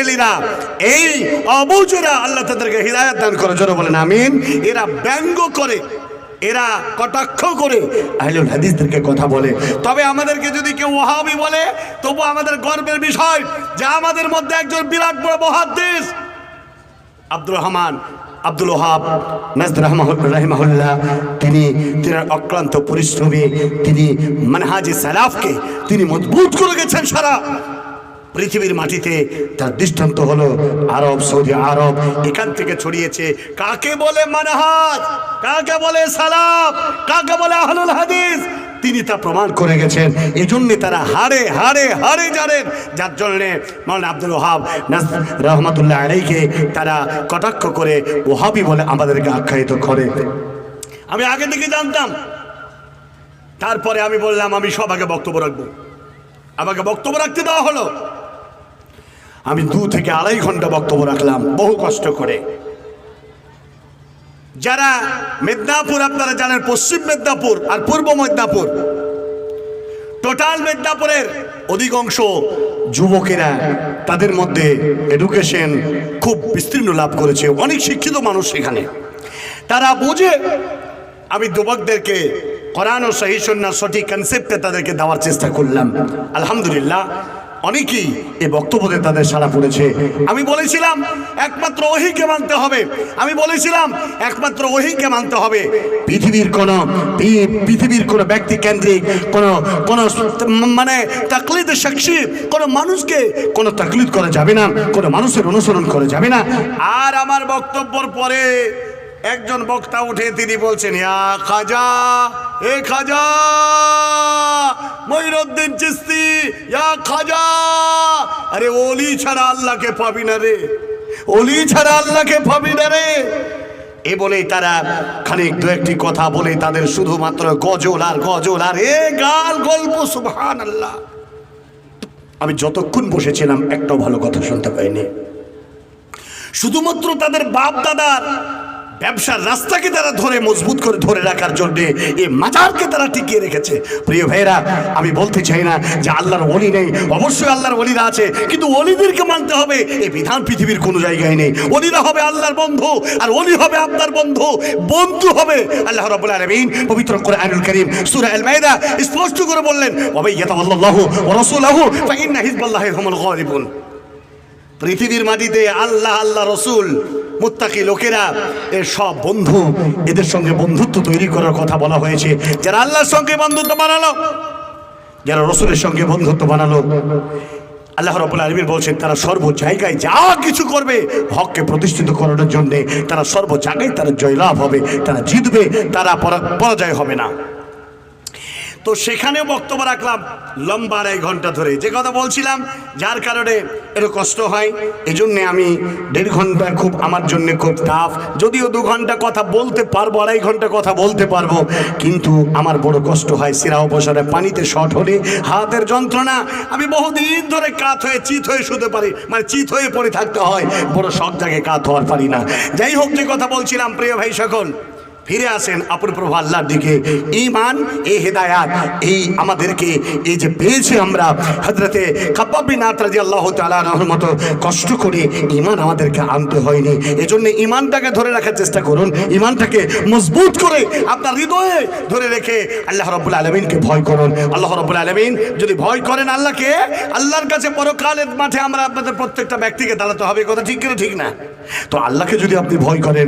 বরেলিরা এই অবুজেরা আল্লাহ তাদেরকে হৃদায়ত দান করে জোরে বলেন, আমিন। এরা ব্যঙ্গ করে, এরা কটাক্ষ করে আহলুল হাদিসদেরকে কথা বলে। তবে আমাদেরকে যদি কেউ ওহাবি বলে, তবু আমাদের গর্বের বিষয় যে আমাদের মধ্যে একজন বিরাট বড় মহাদ্দেশ Abdur Rahman, Abdul Wahab, Najd রাহিমাহুল্লাহ, তিনি তিনি অক্লান্ত পরিশ্রমী, তিনি মানহাজি সালাফকে তিনি মজবুত করে গেছেন সারা। পৃথিবীর মাটিতে তার দৃষ্টান্ত হলো আরব, সৌদি আরব। এখান থেকে ছড়িয়েছে কাকে বলে মানহাজ কাকে বলে সালাফ? কাকে বলে আহলুল হাদিস? তিনি তা প্রমাণ করে গেছেন। এই জন্যে তারা হারে হারে হারে জানেন। যার জন্যে মৌলানা আব্দুল ওহাব রহমতুল্লাহ আলাইকে তারা কটাক্ষ করে ওহাবি বলে আমাদেরকে আখ্যায়িত করে। আমি আগে থেকে জানতাম। তারপরে আমি বললাম, আমি সব আগে বক্তব্য রাখব। আমাকে বক্তব্য রাখতে দেওয়া হলো। আমি দু থেকে আড়াই ঘণ্টা বক্তব্য রাখলাম, বহু কষ্ট করে। যারা মেদিনীপুর আপনারা জানেন, পশ্চিম মেদিনীপুর আর পূর্ব মেদিনীপুর, টোটাল মেদিনীপুরের অধিকাংশ যুবকেরা তাদের মধ্যে এডুকেশন খুব বিস্তীর্ণ লাভ করেছে, অনেক শিক্ষিত মানুষ সেখানে তারা বুঝে, আমি যুবকদেরকে কোরআন ও সঠিক কনসেপ্টে তাদেরকে দেওয়ার চেষ্টা করলাম। আলহামদুলিল্লাহ অনেকেই এই বক্তব্যতে তাদের সাড়া পড়েছে। আমি বলেছিলাম, একমাত্র ওহিকে মানতে হবে। আমি বলেছিলাম, একমাত্র ওহিকে মানতে হবে। পৃথিবীর কোনো পৃথিবীর কোনো ব্যক্তি কেন্দ্রিক, কোন কোন মানে তাকলিদের সাক্ষী, কোন মানুষকে কোন তাকলিদ করা যাবে না, কোন মানুষের অনুসরণ করা যাবে না। আর আমার বক্তব্যর পরে একজন বক্তা উঠে তিনি বলছেন, ইয়া খাজা, এ খাজা ময়ূরউদ্দিন চিস্তি ইয়া খাজা। আরে ওলি ছাড়া আল্লাহকে পাবি না রে, ওলি ছাড়া আল্লাহকে পাবি না রে। এ বলেই তারা খানিক দু একটি কথা বলে তাদের শুধুমাত্র গজল আর গজল আর এ গাল গল্প সুবহান আল্লাহ আমি যতক্ষণ বসেছিলাম একটাও ভালো কথা শুনতে পাইনি। শুধুমাত্র তাদের বাপ দাদার ব্যবসার রাস্তাকে তারা ধরে, মজবুত করে ধরে রাখার জন্য এই মাজারকে তারা টিকিয়ে রেখেছে। প্রিয় ভাইরা আমি বলতে চাই না যে আল্লাহর অলি নেই। অবশ্যই আল্লাহর অলিরা আছে, কিন্তু অলিদেরকে মানতে হবে এই বিধান পৃথিবীর কোনো জায়গায় নেই। অলিরা হবে আল্লাহর বন্ধু, আর অলি হবে আপনার বন্ধু। বন্ধু হবে আল্লাহ রাব্বুল আলামিন। পবিত্র কোরআনুল কারীম, সূরা আল মাইদা স্পষ্ট করে বললেন ওয়া ইয়াতাল্লাহু ওয়া রাসূলুহু ফা ইন্না হিজবাল্লাহি হুমুল গালিবুন। পৃথিবীর মাটিতে আল্লাহ আল্লাহ, রসুল মুত্তাকি লোকেরা, এর সব বন্ধু এদের সঙ্গে বন্ধুত্ব তৈরি করার কথা বলা হয়েছে। যারা আল্লাহর সঙ্গে বন্ধুত্ব বানালো, যারা রসুলের সঙ্গে বন্ধুত্ব বানালো, আল্লাহ রবুল্লা আলমীর বলছেন, তারা সর্ব জায়গায় যা কিছু করবে, হককে প্রতিষ্ঠিত করানোর জন্যে তারা সর্ব জায়গায় তারা জয়লাভ হবে, তারা জিতবে, তারা পরাজয় হবে না। তো সেখানেও বক্তব্য রাখলাম, লম্বা আড়াই ঘণ্টা ধরে। যে কথা বলছিলাম, যার কারণে একটু কষ্ট হয় এই জন্যে আমি দেড় ঘণ্টা খুব, আমার জন্য খুব টাফ যদিও দু ঘণ্টা কথা বলতে পারব, আড়াই ঘণ্টা কথা বলতে পারব, কিন্তু আমার বড় কষ্ট হয় সিরা অবসরে পানিতে শর্ট হলে হাতের যন্ত্রণা। আমি বহুদিন ধরে কাত হয়ে, চিত হয়ে শুতে পারি মানে চিত হয়ে পড়ে থাকতে হয়, বড় সব জায়গায় কাত হওয়ার পারি না। যাই হোক, যে কথা বলছিলাম, প্রিয় ভাই সকল ফিরে আসেন অপর প্রভু আল্লাহর দিকে। ইমান এই হেদায়াত, এই আমাদেরকে এই যে পেয়েছি আমরা হজরতে কাব্বাবিনাথ রাজি আল্লাহ তালার মতো কষ্ট করে ইমান আমাদেরকে আনতে হয়নি। এজন্য ইমানটাকে ধরে রাখার চেষ্টা করুন। ইমানটাকে মজবুত করে আপনার হৃদয়ে ধরে রেখে আল্লাহ রব্বুল আলমিনকে ভয় করুন। আল্লাহ রব্বুল আলমিন যদি ভয় করেন আল্লাহকে, আল্লাহর কাছে পরকালের মাঠে আমরা আপনাদের প্রত্যেকটা ব্যক্তিকে দাঁড়াতে হবে কথা ঠিক কিনা ঠিক না? তো আল্লাহকে যদি আপনি ভয় করেন,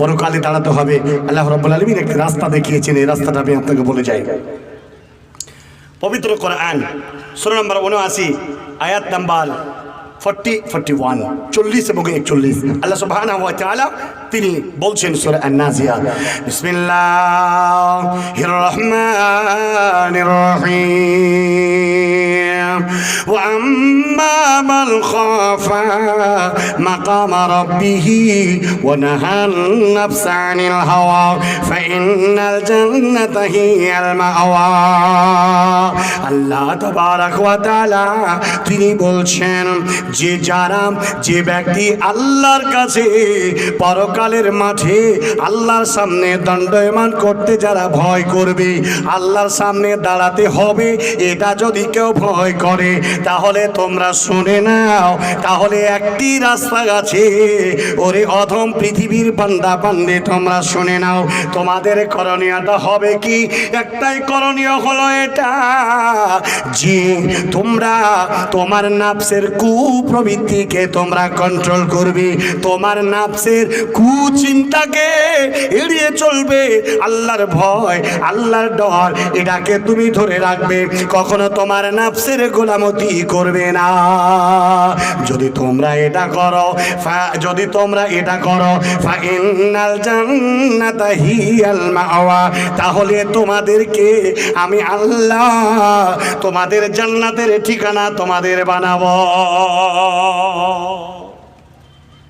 পরকালে দাঁড়াতে হবে আল্লাহ রব্বুল আলমিন একটি রাস্তা দেখিয়েছেন, এই রাস্তাটা আমি আপনাকে বলে যাই। পবিত্র কোরআন ষোলো নম্বর উনআশি, আয়াত নাম্বার ফর্টি ফর্টি ওয়ান চল্লিশ এবং একচল্লিশ। আল্লাহ তাআলা তিনি বলছেন সূরা আন-নাজিয়া বিসমিল্লাহির রহমানির রহিম খাফা মাকাম রাব্বিহি ওয়া নাহান নাফস আনিল হাওয়া ফাইন্নাল জান্নাতা হিয়াল মাওয়া। আল্লাহ তাবারাক ওয়া তাআলা তিনি বলছেন যে যারা যে ব্যক্তি আল্লাহর কাছে পরকালের মাঠে আল্লাহর সামনে দণ্ডয়মান করতে যারা ভয় করবে, আল্লাহর সামনে দাঁড়াতে হবে, এটা যদি কেউ ভয় করে, তাহলে তোমরা শুনে নাও, তাহলে একটি রাস্তা আছে। ওরে অধম পৃথিবীর বান্দা বান্দে, তোমরা শুনে নাও, তোমাদের করণীয়টা হবে কি? একটাই করণীয় হলো এটা, যে তোমরা তোমার নাপসের নাফসের কুপ্রবৃত্তিকে তোমরা কন্ট্রোল করবে। তোমার নাফসের কুচিন্তাকে এড়িয়ে চলবে। আল্লাহর ভয়, আল্লাহর ডর, এটাকে তুমি ধরে রাখবে। কখনো তোমার নাফসের গোলামতি করবে না। যদি তোমরা এটা করো যদি তোমরা এটা করো তাহলে তোমাদেরকে আমি আল্লাহ তোমাদের জান্নাতের ঠিকানা তোমাদের বানাবো।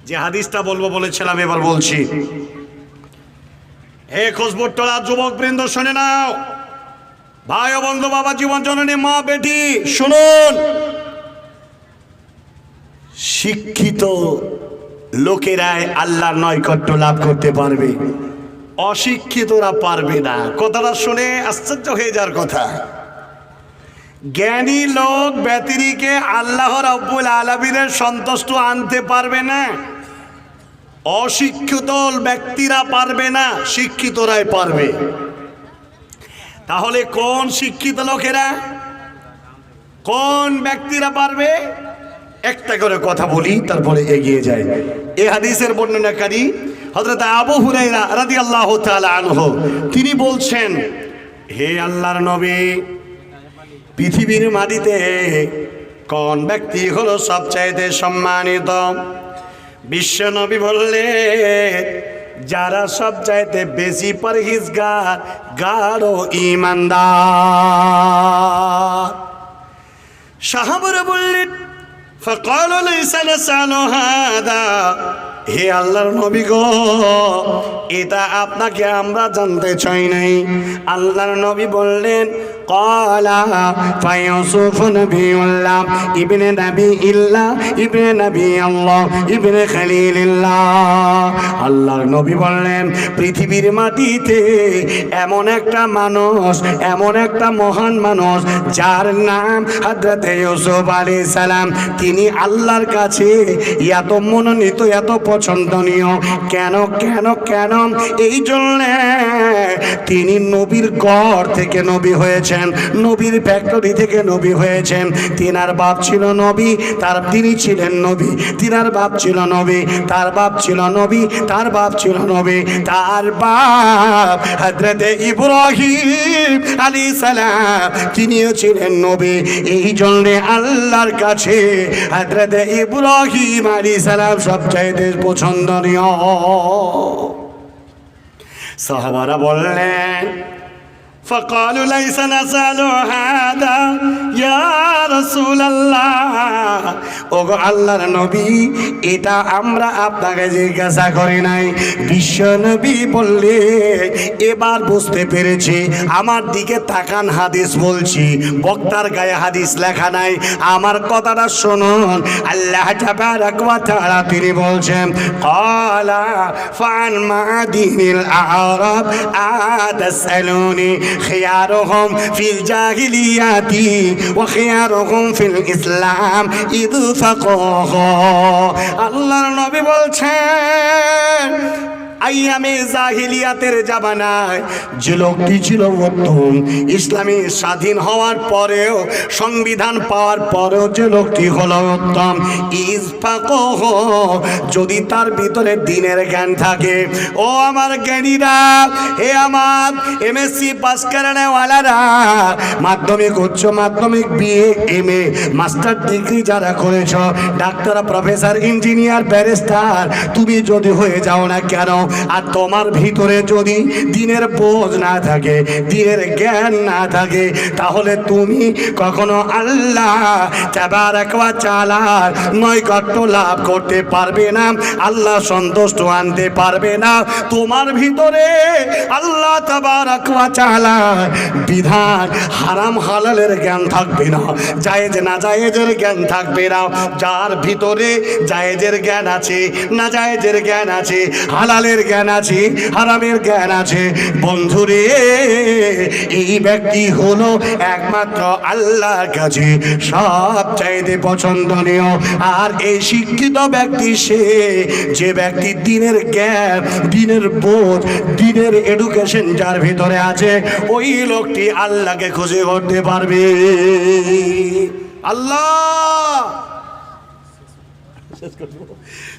যে হাদিসটা বলব বলেছিলাম, এবার বলছি। হে খোঁজবট্টলা যুবক বৃন্দ শুনে নাও। ভাই বন্ধু, বাবা জীবন জননী, মা, বেটি, শুনুন। শিক্ষিত লোকেরাই আল্লাহর নৈকট্য লাভ করতে পারবে। অশিক্ষিতরা পারবে না। কথাটা শুনে আশ্চর্য হয়ে যাওয়ার কথা। জ্ঞানী লোক ব্যতিরিকে আল্লাহ রব্বুল আলমিনের সন্তুষ্ট আনতে পারবে না। অশিক্ষিত ব্যক্তিরা পারবে না, শিক্ষিতরাই পারবে। তাহলে কোন শিক্ষিত লোকেরা? কোন ব্যক্তিরা পারবে? একটা করে কথা বলি, তারপরে এগিয়ে যায় এ হাদিসের বর্ণনাকারী হযরত আবু হুরাইরা তাআলা আনহু, তিনি বলছেন, হে আল্লাহর নবী পৃথিবীর মাটিতে কোন ব্যক্তি হলো সবচাইতে সম্মানিত? বিশ্বনবী বললে, যারা সবচাইতে বেশি পরহিজগার, গাঢ় ইমানদার সাহাবর বললেন হে আল্লাহর নবী গো, এটা আপনাকে আমরা জানতে চাই নাই। আল্লাহর নবী বললেন কলা ফায়ুসুফ নবিউল্লাহ ইবনে নবী ইল্লাহ ইবনে নবী আল্লাহ ইবনে খলিলিল্লাহ আল্লাহর নবী বললেন, পৃথিবীর মাটিতে এমন একটা মানুষ, এমন একটা মহান মানুষ, যার নাম হযরত ইউসুফ আলাইহিস সালাম। তিনি আল্লাহর কাছে এত মনোনীত, এত পছন্দনীয়। কেন কেন কেন? এই জন্যে তিনি নবীর গড় থেকে নবী হয়েছেন। নবীর ফ্যাক্টরি থেকে নবী হয়েছেন। তিনার বাপ ছিল নবী, তার তিনি ছিলেন নবী। তিনার বাপ ছিল নবী, তার বাপ ছিল নবী, তার বাপ ছিল নবী। তার বাপ হজরতে ইব্রাহিম আলী সালাম, তিনিও ছিলেন নবী। এই জন্যে আল্লাহর কাছে হজরতে ইব্রাহিম আলী সালাম সবচাইতে পছন্দনীয়। সাহাবারা বললেন فقالوا ليس نسأل هذا يا رسول الله ওগো আল্লাহর নবী এটা আমরা আপনাকে জিজ্ঞাসা করি নাই বিশ্ব নবী বললে এবার বুঝতে পেরেছি আমার দিকে তাকান হাদিস বলছি বক্তার গায়ে হাদিস লেখা নাই আমার কথাটা শুনুন আল্লাহ তাবারাক ওয়া তাআলা তিনি বলছেন ক্বালা ফান মাদিনিল আরাব আতাসালুনি ফিল জাহিলিয়াতি ওয়া খিয়ারুহুম ফিল ইসলাম ইদ ফাকাহ আল্লাহর নবী বলছেন আইয়ামে জাহিলিয়াতের জামানায় যে লোকটি ছিল উত্তম ইসলামী স্বাধীন হওয়ার পরেও সংবিধান পাওয়ার পরেও যে লোকটি হলো উত্তম। ইসফাকহ যদি তার ভিতরে দিনের জ্ঞান থাকে। ও আমার জ্ঞানীরা হে আমার এমএসসি পাস করানেওয়ালারা মাধ্যমিক উচ্চ মাধ্যমিক BA M A master degree যারা করেছ ডাক্তার প্রফেসর ইঞ্জিনিয়ার ব্যারিস্টার তুমি যদি হয়ে যাও না কেন? আর তোমার ভিতরে যদি দিনের বোঝ না থাকে দিনের জ্ঞান না থাকে, তাহলে তুমি কখনো আল্লাহ চাবার একবার চালার নৈকট্য লাভ করতে পারবে না, আল্লাহ সন্তুষ্ট আনতে পারবে না। তোমার ভিতরে আল্লাহ তাবার চালা বিধান হারাম হালালের জ্ঞান থাকবে না, জায়েজ না জায়েজের জ্ঞান থাকবে না। যার ভিতরে জায়েজের জ্ঞান আছে, না জায়েজের জ্ঞান আছে, হালালের জ্ঞান আছে, হারামের জ্ঞান আছে। বন্ধুরে, এই ব্যক্তি হলো একমাত্র আল্লাহর কাছে। সব চাইতে পছন্দনীয় আর এই শিক্ষিত ব্যক্তি সে যে ব্যক্তি দিনের জ্ঞান, দিনের বোধ, দিনের এডুকেশন যার ভিতরে আছে, ওই লোকটি আল্লাহকে খুঁজে করতে পারবে। আল্লাহ!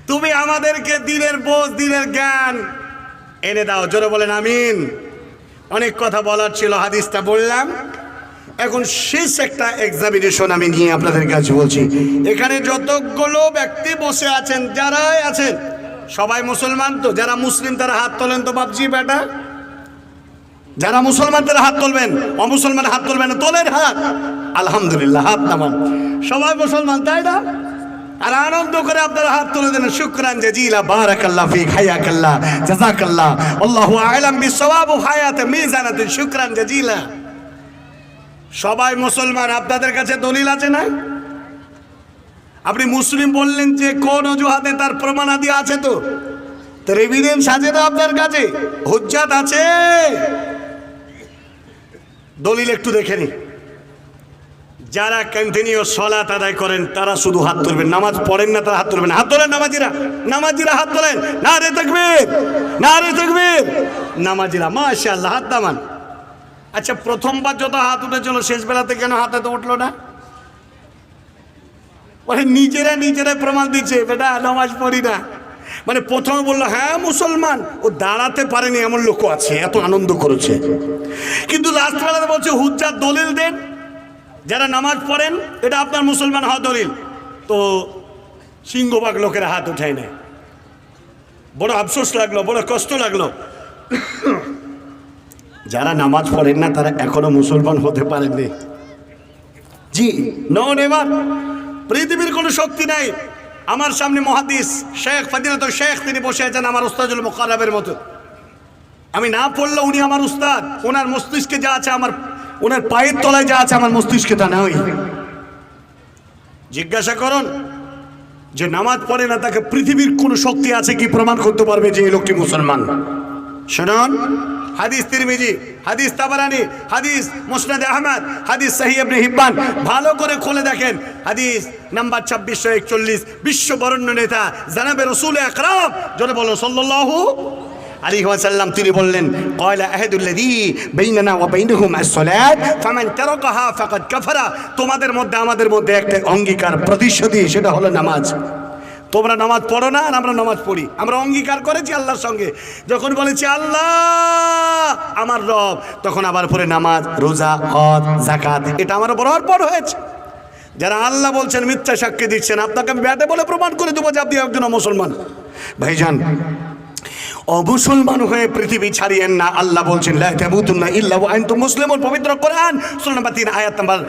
তুমি আমাদেরকে দিনের বোঝ দিনের জ্ঞান। এনে দাও, জোরে বলেন আমিন। অনেক কথা বলার ছিল, হাদিসটা বললাম। এখন শেষ একটা এক্সামিনেশন আমি নিয়ে আপনাদের কাছে বলছি। এখানে যতগুলো ব্যক্তি বসে আছেন, যারাই আছেন, সবাই মুসলমান তো, যারা মুসলিম তারা হাত তোলেন তো বাপজি, বেটা? যারা মুসলমান তারা হাত তুলবেন, অমুসলমান হাত তুলবেন তোলেন হাত। আলহামদুলিল্লাহ, হাত নামান। সবাই মুসলমান, তাই না? আর আনন্দ করে আপনারা হাত তুলে দেন, শুকরান জাজিলা, বারাকাল্লাহ ফিক, হায়াকাল্লাহ জাযাকাল্লাহ আল্লাহু আ'লাম বিসওয়াব হায়াত মিজানাত শুকরান জাজিলা। সবাই মুসলমান, আপনাদের কাছে দলিল আছে না? আপনি মুসলিম বললেন যে কোন অজুহাতে তার প্রমাণাদি আছে তো? তার এভিডেন্স আছে তো আপনার কাছে? হুজ্জাত আছে? দলিল একটু দেখে নি যারা কন্টিনিউ সলাত আদায় করেন, তারা শুধু হাত তুলবেন। নামাজ পড়েন না, তারা হাত তুলবেন হাত তোলেন নামাজিরা। নামাজিরা হাত তোলেন। না রে তকবীর। না রে তকবীর। নামাজিরা, মাশাআল্লাহ, হাত নামান। আচ্ছা প্রথমবার যত হাত উঠেছিল শেষ বেলাতে কেন হাতে তো উঠল না? ওরে, নিজেরা নিজেরা প্রমাণ দিচ্ছে, বেটা, নামাজ পড়ি না। মানে প্রথমে বলল হ্যাঁ মুসলমান। ও দাঁড়াতে পারেনি, এমন লোকও আছে, এত আনন্দ করেছে। কিন্তু লাস্ট বেলাতে বলছে, হুজ্জার দলিল দেন। যারা নামাজ পড়েন, এটা আপনার মুসলমান হওয়া দলিল। তো সিংহবাগ লোকেরা হাত উঠায় নেয়। বড় আফসোস লাগল, বড় কষ্ট লাগল। যারা নামাজ পড়েন না, তারা এখনও মুসলমান হতে পারেননি। জি নন এবার। পৃথিবীর কোনো শক্তি নাই। আমার সামনে মহাদিস, শেখ ফাদিলত শেখ, তিনি বসে আছেন আমার উস্তাজুল মোকারাবের মতো। আমি না পড়লে উনি আমার উস্তাদ, ওনার মস্তিষ্কে যা আছে আমার ওনার পায়ের তলায় যা আছে আমার মস্তিষ্কে তা নয়। জিজ্ঞাসা করুন যে নামাজ পড়ে না তাকে পৃথিবীর কোনো শক্তি আছে কি প্রমাণ করতে পারবে যে এই লোকটি মুসলমান? শুনুন, হাদিস তিরমিজি, হাদিস তাবারানি, হাদিস মুসনাদ আহমদ, হাদিস সহি ইবনে হিব্বান, ভালো করে খুলে দেখেন। হাদিস নাম্বার ছাব্বিশশো একচল্লিশ বিশ্ব বরণ্য নেতা, জানাবে রসুল আকরাম। জনে বলো, সাল্লাল্লাহু ওয়াসাল্লাম, তিনি বললেন কয়লা আহাদুল্লাযী বাইনানা ওয়া বাইনাহুম আস-সালাত, ফামান তারাকাহা ফাকাদ কাফারা। তোমাদের মধ্যে, আমাদের মধ্যে একটা অঙ্গীকার প্রতিশ্রুতি, সেটা হলো নামাজ। তোমরা নামাজ পড়ো না আর আমরা নামাজ পড়ি। আমরা অঙ্গীকার করেছি আল্লাহর সঙ্গে। যখন বলেছি, আল্লাহ, আমার রব, তখন আবার পরে নামাজ, রোজা, হজ জাকাত এটা আমার বরাবর পর হয়েছে। যারা আল্লাহ বলছেন, মিথ্যা সাক্ষী দিচ্ছেন, আপনাকে আমি ব্যাটে বলে প্রমাণ করে দেবো যে আপনি একজন মুসলমান। ভাইজান অমুসলমান হয়ে পৃথিবী ছাড়িয়েন না। আল্লাহ বলছেন, লা তামুতুন্না ইল্লা ওয়া পবিত্র কোরআন, সূরা নাম্বার 3 আয়াত নাম্বার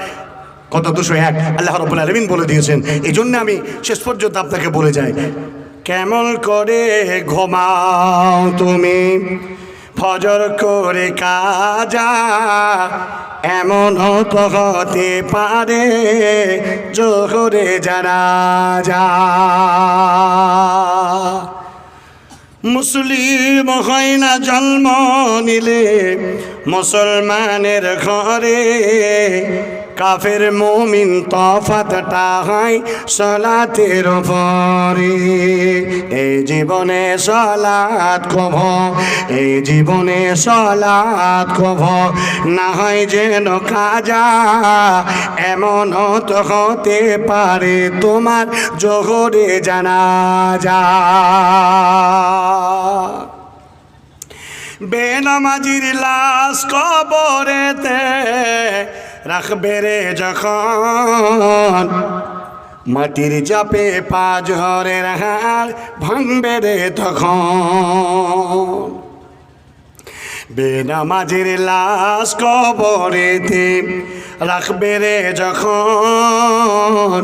কত? দুশো এক। আল্লাহ রব্বুল আলামিন বলে দিয়েছেন এই জন্য আমি শেষ পর্যন্ত আপনাকে বলে যাই, কেমন করে ঘুমাও তুমি? ফজর করে কাজা এমন তো হতে পারে, জোহরে জানা যা মুসলিম হয় না জন্ম নিলে মুসলমানের ঘরে। কাফের মমিন তফাতটা হয় সলাতের পরে এই জীবনে সলাত কভ এই জীবনে সলাত কভ না হয় যেন কাজা এমন তো হতে পারে তোমার জোহরে জানা যা বেনামাজির লাশ কবরেতে রাখবে রে যখন। মাটির চাপে পাজরের হাড় ভাঙবে রে তখন। বেনামাজির লাশ কবরেতে রাখবে রে যখন।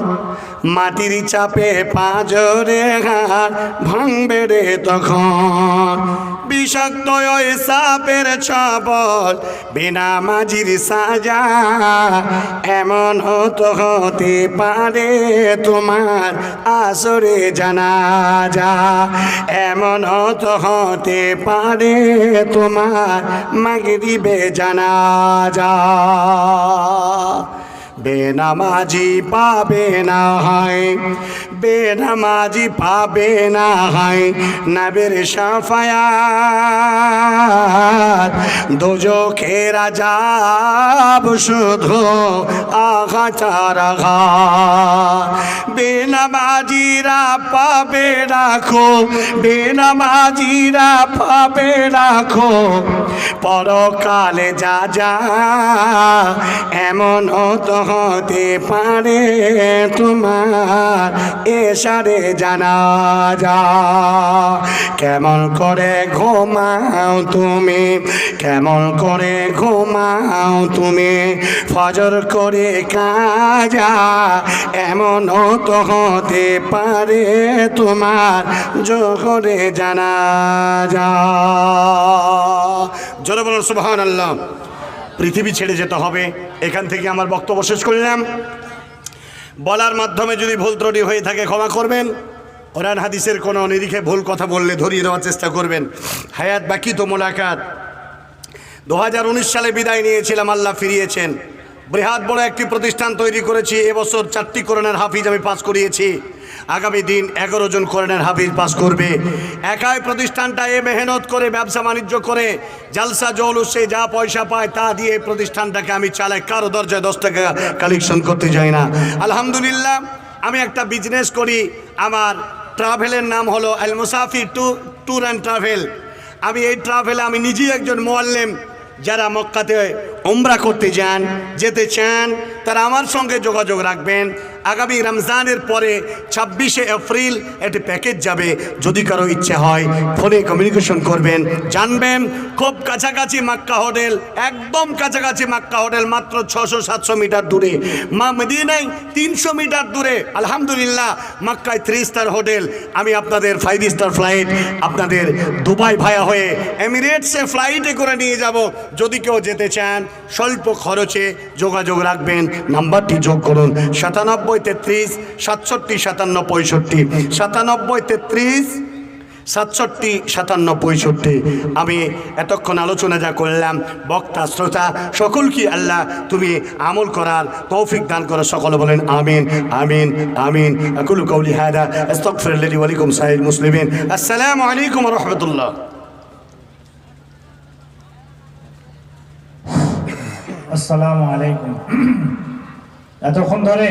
মাটির চাপে পাঁজরে হাত ভাঙবে রে তখন। বিষাক্ত ওই সাপের ছবল বিনা মাঝির সাজা এমন হতো হতে পারে তোমার আসরে জানা যা এমন হতো হতে পারে তোমার মাগরিবে জানা যা বেনামাজি পাবে না হয়, বেনামাজি পাবে না হয়, নাবের সাফায়াত দোজখের আজাব শুধু আঘাত। বেনামাজিরা পাবে রাখো বেনামাজিরা পাবে রাখো পরকালে যা যা, এমন হতো হতে পারে তোমার এসারে জানা যা। কেমন করে ঘুমাও তুমি, কেমন করে ঘুমাও তুমি, ফজর করে কাজা এমন তো হতে পারে তোমার জোহরে জানা যা। জোরে বলুন আল্লাহ পৃথিবী ছেড়ে যেতে হবে। এখান থেকে আমার বক্তব্য শেষ করলাম। বলার মাধ্যমে যদি ভুল ত্রুটি হয়ে থাকে ক্ষমা করবেন। কোরআন হাদিসের কোনো নিরিখে ভুল কথা বললে ধরিয়ে দেওয়ার চেষ্টা করবেন। হায়াত বাকি তো মোলাকাত। দু হাজার উনিশ সালে বিদায় নিয়েছিলাম, আল্লাহ ফিরিয়েছেন। বৃহৎ বড় একটি প্রতিষ্ঠান তৈরি করেছি। এবছর চারটি করোনার হাফিজ আমি পাস করিয়েছি। আগামী দিন এগারো জন করোনার হাফিজ পাস করবে। একাই প্রতিষ্ঠানটা এ মেহনত করে, ব্যবসা বাণিজ্য করে, জালসা জৌলুসে যা পয়সা পায় তা দিয়ে প্রতিষ্ঠানটাকে আমি চালাই। কারও দরজায় দশ টাকা কালেকশন করতে যাই না। আলহামদুলিল্লাহ, আমি একটা বিজনেস করি। আমার ট্রাভেলের নাম হলো আল মুসাফির টু ট্যুর অ্যান্ড ট্রাভেল আমি এই ট্রাভেলে আমি নিজেই একজন মোয়াল্লেম। যারা মক্কাতে ওমরা করতে যান যেতে চান তারা আমার সঙ্গে যোগাযোগ রাখবেন। আগামী রমজানের পরে ছাব্বিশে এপ্রিল একটি প্যাকেজ যাবে। যদি কারও ইচ্ছে হয়, ফোনে কমিউনিকেশন করবেন। জানবেন, খুব কাছাকাছি মাক্কা হোটেল, একদম কাছাকাছি মাক্কা হোটেল, মাত্র ছশো সাতশো মিটার দূরে। মা মদিনায় তিনশো মিটার দূরে, আলহামদুলিল্লাহ, মাক্কায় থ্রি স্টার হোটেল। আমি আপনাদের ফাইভ স্টার ফ্লাইট আপনাদের দুবাই ভায়া হয়ে এমিরেটসে ফ্লাইটে করে নিয়ে যাব। যদি কেউ যেতে চান, স্বল্প খরচে যোগাযোগ রাখবেন। নাম্বারটি যোগ করুন। সাতানব্বই তেত্রিশ, সাতষট্টি, সাতান্ন, পঁয়ষট্টি। সাতানব্বই তেত্রিশ, সাতষট্টি, সাতান্ন, পঁয়ষট্টি। আমি এতক্ষণ আলোচনা যা করলাম, বক্তা, শ্রোতা, সকল কি আল্লাহ তুমি আমল করার তৌফিক দান করো, সকলে বলেন আমিন আমিন আমিন। আকুল কৌলি হায়দা আস্তগফিরুল্লাহি ওয়া লাকুম সাইয়্যিদ মুসলিমিন। আসসালামু আলাইকুম রাহমাতুল্লাহ। আসসালামু আলাইকুম। এতক্ষণ ধরে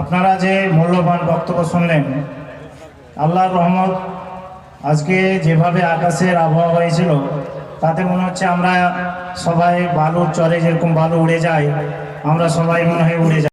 আপনারা যে মূল্যবান বক্তব্য শুনলেন, আল্লাহর রহমত আজকে যেভাবে আকাশের আবহাওয়া হয়েছিল, তাতে মনে হচ্ছে আমরা সবাই বালুর চরে যেরকম বালু উড়ে যায়, আমরা সবাই মনে হয় উড়ে যাই।